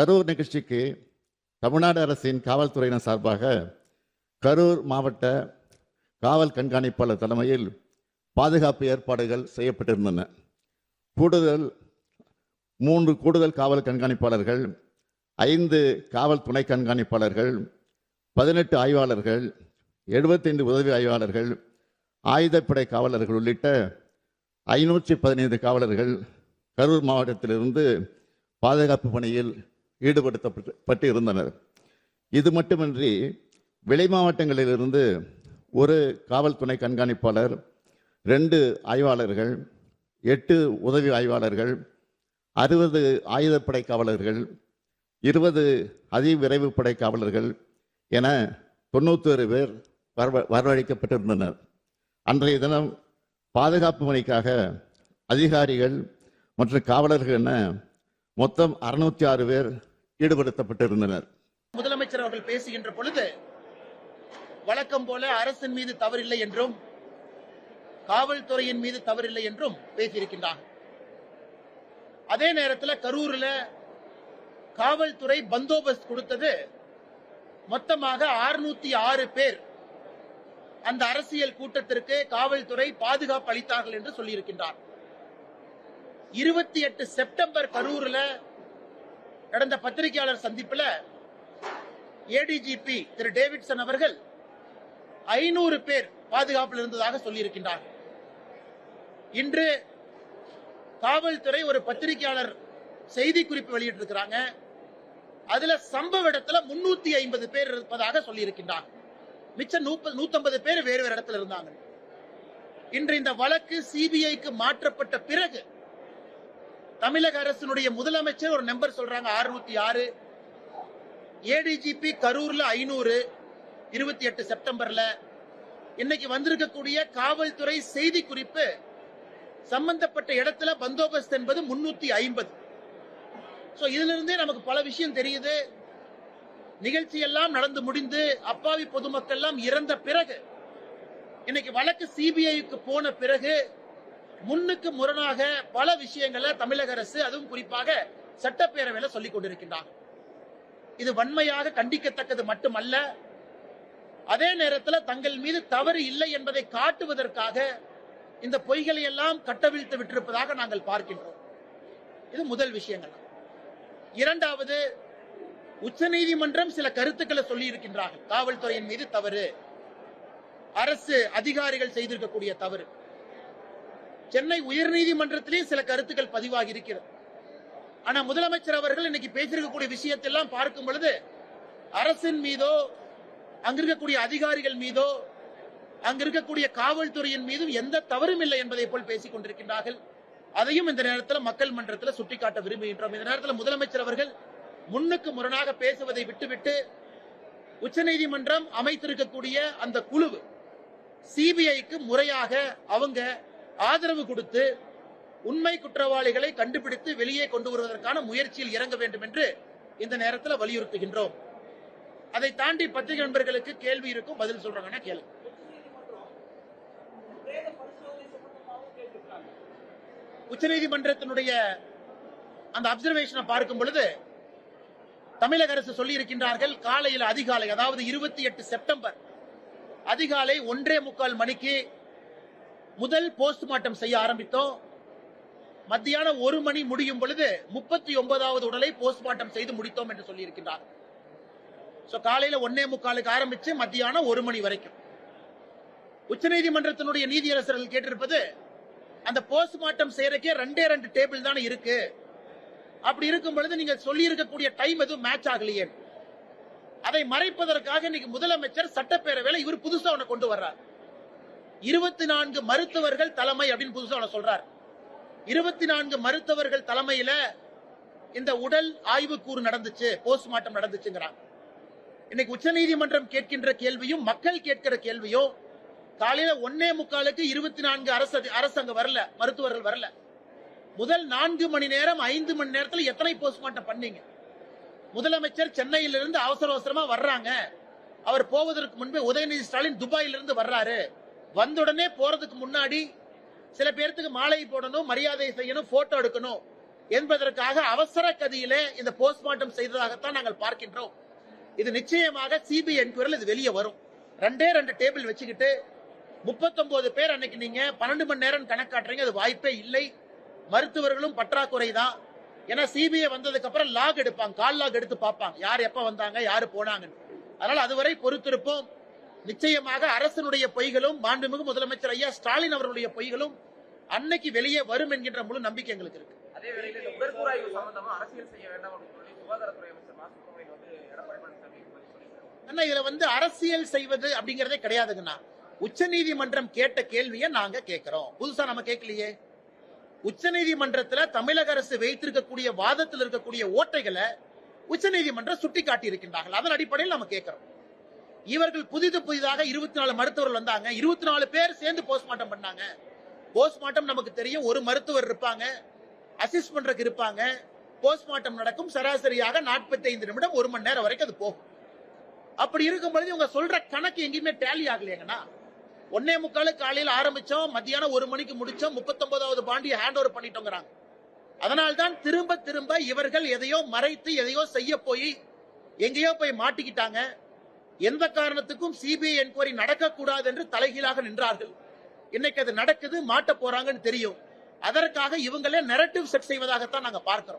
கரூர் நிகழ்ச்சிக்கு தமிழ்நாடு அரசின் காவல்துறையினர் சார்பாக கரூர் மாவட்ட காவல் கண்காணிப்பாளர் தலைமையில் பாதுகாப்பு ஏற்பாடுகள் செய்யப்பட்டிருந்தன. கூடுதல் மூன்று கூடுதல் காவல் கண்காணிப்பாளர்கள் ஐந்து காவல் துணை கண்காணிப்பாளர்கள் பதினெட்டு ஆய்வாளர்கள் எழுபத்தைந்து உதவி ஆய்வாளர்கள் ஆயுதப்படை காவலர்கள் உள்ளிட்ட ஐநூற்றி பதினைந்து காவலர்கள் கரூர் மாவட்டத்திலிருந்து பாதுகாப்பு பணியில் ஈடுபடுத்தப்பட்டு இருந்தனர். இது மட்டுமின்றி விளை மாவட்டங்களிலிருந்து ஒரு காவல்துறை கண்காணிப்பாளர் ரெண்டு ஆய்வாளர்கள் எட்டு உதவி ஆய்வாளர்கள் அறுபது ஆயுதப்படை காவலர்கள் இருபது அதிவிரைவு படை காவலர்கள் என தொண்ணூத்தொரு பேர் வரவ வரவழைக்கப்பட்டிருந்தனர். அன்றைய தினம் பாதுகாப்பு பணிக்காக அதிகாரிகள் மற்றும் காவலர்கள் என மொத்தம் அறுநூற்றி ஆறு பேர் ஈடுபடுத்தப்பட்டிருந்தனர். முதலமைச்சர் அவர்கள் பேசுகின்ற பொழுது வழக்கம் போல அரசின் மீது தவறில்லை என்றும் காவல்துறையின் மீது தவறில்லை என்றும் பேசியிருக்கின்றார் அதே நேரத்தில் கரூர்ல காவல்துறை பந்தோபஸ்த் கொடுத்தது மொத்தமாக 606 ஆறு பேர். அந்த அரசியல் கூட்டத்திற்கு காவல்துறை பாதுகாப்பு அளித்தார்கள் என்று சொல்லியிருக்கின்றார். இருபத்தி எட்டு செப்டம்பர் கரூர்ல நடந்த பத்திரிகையாளர் சந்திப்புல ஏடிஜிபி திரு டேவிட்சன் அவர்கள் ஐநூறு பேர் பாதுகாப்பில் இருந்ததாக சொல்லியிருக்கின்றார். இன்று காவல்துறை ஒரு பத்திரிகையாளர் செய்தி குறிப்பு வெளியிட்டிருக்கிறாங்க. அதுல சம்பவ இடத்துல முன்னூத்தி ஐம்பது பேர் இருப்பதாக சொல்லியிருக்கின்றார். மிச்சம் நூத்தம்பது பேர் வேறு வேறு இடத்துல இருந்தாங்க. இன்று இந்த வழக்கு சிபிஐக்கு மாற்றப்பட்ட பிறகு தமிழக அரசினுடைய முதலமைச்சர் ஒரு நம்பர் சொல்றாங்க 606 ஆறு ஏடிஜிபி கரூர்ல ஐநூறு இருபத்தி எட்டு செப்டம்பர்ல. இன்னைக்கு வந்திருக்கக்கூடிய காவல்துறை செய்தி குறிப்பு சம்பந்தப்பட்ட இடத்துல பந்தோபஸ்த் என்பது முன்னூத்தி ஐம்பது சோ இதுல இருந்தே நமக்கு பல விஷயம் தெரியுது. நிகழ்ச்சி எல்லாம் நடந்து முடிந்து அப்பாவி பொதுமக்கள் எல்லாம் இறந்த பிறகு இன்னைக்கு வழக்கு சிபிஐக்கு போன பிறகு முன்னுக்கு முரணாக பல விஷயங்களை தமிழக அரசு அதுவும் குறிப்பாக சட்டப்பேரவையில சொல்லிக் கொண்டிருக்கின்றார். இது வன்மையாக கண்டிக்கத்தக்கது மட்டுமல்ல அதே நேரத்தில் தங்கள் மீது தவறு இல்லை என்பதை காட்டுவதற்காக இந்த பொய்களை எல்லாம் கட்டவிழ்த்து விட்டிருப்பதாக நாங்கள் பார்க்கின்றோம். இது முதல் விஷயங்கள். இரண்டாவது உச்சநீதிமன்றம் சில கருத்துக்களை சொல்லி இருக்கின்றார்கள் காவல்துறையின் மீது தவறு அரசு அதிகாரிகள் செய்திருக்கக்கூடிய தவறு. சென்னை உயர்நீதிமன்றத்திலேயும் சில கருத்துக்கள் பதிவாகி இருக்கிறது. ஆனா முதலமைச்சர் அவர்கள் இன்னைக்கு பேசியிருக்கக்கூடிய விஷயத்தெல்லாம் பார்க்கும் பொழுது அரசின் மீதோ அங்கிருக்கக்கூடிய அதிகாரிகள் மீதோ அங்கிருக்கக்கூடிய காவல்துறையின் மீதும் எந்த தவறும் இல்லை என்பதை போல் பேசிக் கொண்டிருக்கின்றார்கள். அதையும் இந்த நேரத்தில் மக்கள் மன்றத்தில் சுட்டிக்காட்ட விரும்புகின்றோம். இந்த நேரத்தில் முதலமைச்சர் அவர்கள் முன்னுக்கு முரணாக பேசுவதை விட்டுவிட்டு உச்சநீதிமன்றம் அமைத்திருக்கக்கூடிய அந்த குழு சிபிஐக்கு முறையாக அவங்க ஆதரவு கொடுத்து உண்மை குற்றவாளிகளை கண்டுபிடித்து வெளியே கொண்டு வருவதற்கான முயற்சியில் இறங்க வேண்டும் என்று இந்த நேரத்தில் வலியுறுத்துகின்றோம். அதை தாண்டி பத்திரிகை நண்பர்களுக்கு கேள்வி இருக்கும் பதில் சொல்றாங்கன்னா கேள்வி உச்சநீதிமன்றத்தினுடைய அந்த அப்சர்வேஷனை பார்க்கும் பொழுது தமிழக அரசு சொல்லி இருக்கின்றார்கள் காலையில் அதிகாலை அதாவது இருபத்தி எட்டு செப்டம்பர் அதிகாலை ஒன்றே முக்கால் மணிக்கு முதல் போஸ்ட்மார்ட்டம் செய்ய ஆரம்பித்தோம். மத்தியானம் ஒரு மணி முடியும் பொழுது முப்பத்தி ஒன்பதாவது உடலை போஸ்ட்மார்ட்டம் செய்து முடித்தோம் என்று சொல்லியிருக்கின்றார். சோ காலையில ஒன்னே முக்காலுக்கு ஆரம்பிச்சு மத்தியானம் ஒரு மணி வரைக்கும். உச்சநீதிமன்றத்தினுடைய நீதியரசர்கள் கேட்டிருப்பது அந்த போஸ்ட்மார்ட்டம் செய்யறக்கே ரெண்டே ரெண்டு டேபிள் தானே இருக்கு. அப்படி இருக்கும் பொழுது நீங்க சொல்லி இருக்கக்கூடிய டைம் எதுவும் மேட்ச் ஆகலையே அதை மறைப்பதற்காக இன்னைக்கு முதலமைச்சர் சட்டப்பேரவையில இவர் புதுசா ஒண்ணு கொண்டு வர்றார். இருபத்தி நான்கு மருத்துவர்கள் தலைமை அப்படின்னு புதுசாக சொல்றார். இருபத்தி நான்கு மருத்துவர்கள் தலைமையில இந்த உடல் ஆய்வுக்கூறு நடந்துச்சு போஸ்ட்மார்ட்டம் நடந்துச்சுங்கிறாங்க இன்னைக்கு உச்சநீதிமன்றம் கேட்கின்ற கேள்வியும் மக்கள் கேட்கிற கேள்வியும் காலையில ஒன்னே முக்காலுக்கு இருபத்தி நான்கு அரசு அரசு அங்க வரல மருத்துவர்கள் வரல. முதல் நான்கு மணி நேரம் ஐந்து மணி நேரத்துல எத்தனை போஸ்ட்மார்ட்டம் பண்ணீங்க? முதலமைச்சர் சென்னையிலிருந்து அவசர அவசரமா வர்றாங்க. அவர் போவதற்கு முன்பே உதயநிதி ஸ்டாலின் துபாயிலிருந்து வர்றாரு. வந்த உடனே போறதுக்கு முன்னாடி சில பேர்த்துக்கு மாலை போடணும் மரியாதை செய்யணும் போட்டோ எடுக்கணும் என்பதற்காக அவசர கதியில இந்த போஸ்ட்மார்ட்டம் செய்ததாகத்தான் நாங்கள் பார்க்கின்றோம். இது நிச்சயமாக சிபிஐ என்கொயரில் இது வெளியே வரும். ரெண்டே ரெண்டு டேபிள் வச்சுக்கிட்டு முப்பத்தொன்பது பேர் அன்னைக்கு நீங்க பன்னெண்டு மணி நேரம் கணக்காட்டுறீங்க அது வாய்ப்பே இல்லை. மருத்துவர்களும் பற்றாக்குறை தான் ஏன்னா சிபிஐ வந்ததுக்கு அப்புறம் லாக் எடுப்பாங்க கால் லாக் எடுத்து பார்ப்பாங்க. யார் எப்ப வந்தாங்க யாரு போனாங்கன்னு. அதனால அதுவரை பொறுத்திருப்போம். நிச்சயமாக அரசனுடைய பொய்களும் மாண்புமிகு முதலமைச்சர் ஐயா ஸ்டாலின் அவர்களுடைய பொய்களும் அன்னைக்கு வெளியே வரும் என்கின்ற முழு நம்பிக்கை எங்களுக்கு இருக்கு. அதே வேளையில் இந்த உடற்கூறாய்வு சம்பந்தமா அரசியல் செய்ய வேண்டாம் அப்படின்னு சொல்லி சுகாதாரத்துறை அமைச்சர் மா சுப்பிரமணியன் வந்து எடப்பாடி பழனிசாமி பதில் சொல்லியிருக்காரு. அண்ணா இதுல வந்து அரசியல் செய்வது அப்படிங்கறதே கிடையாதுங்கண்ணா. உச்சநீதிமன்றம் கேட்ட கேள்வியை நாங்க கேட்கிறோம் புதுசா நம்ம கேட்கலையே உச்சநீதிமன்றத்துல தமிழக அரசு வைத்திருக்கக்கூடிய வாதத்தில் இருக்கக்கூடிய ஓட்டைகளை உச்சநீதிமன்றம் சுட்டி காட்டி இருக்கின்றார்கள் அதன் அடிப்படையில் நம்ம கேட்கிறோம் இவர்கள் புதிது புதிதாக இருபத்தி நாலு மருத்துவர்கள் வந்தாங்க. இருபத்தி நாலு பேர் சேர்ந்து போஸ்ட்மார்ட்டம் பண்ணாங்க. போஸ்ட்மார்ட்டம் நமக்கு தெரியும். ஒரு மருத்துவர் இருப்பாங்க. அசிஸ்ட் பண்றதுக்கு இருப்பாங்க. போஸ்ட்மார்ட்டம் நடக்கும். சராசரியாக 45 நிமிடம் ஒரு மணி நேரம் வரைக்கும் அது போகும். அப்படி இருக்கும் பொழுது இவங்க சொல்ற கணக்கு எங்கேயுமே டேலி ஆகலையாங்கண்ணா ஒன்னே முக்காலு காலையில் ஆரம்பிச்சோம். மத்தியானம் ஒரு மணிக்கு முடிச்சோம். முப்பத்தொன்பதாவது பாண்டியை ஹேண்ட் ஓவர் பண்ணிட்டோங்கிறாங்க அதனால்தான் திரும்ப திரும்ப இவர்கள் எதையோ மறைத்து எதையோ செய்ய போய் எங்கேயோ போய் மாட்டிக்கிட்டாங்க. எந்த காரணத்துக்கும் சிபிஐ என்கொயரி நடக்கக்கூடாது என்று தலைகீழாக நின்றார்கள். இன்னைக்கு அது நடக்குது மாட்ட போறாங்கன்னு தெரியும். அதற்காக இவங்களே நெரட்டிவ் செட் செய்வதாகத்தான் நாங்க பார்க்கிறோம்.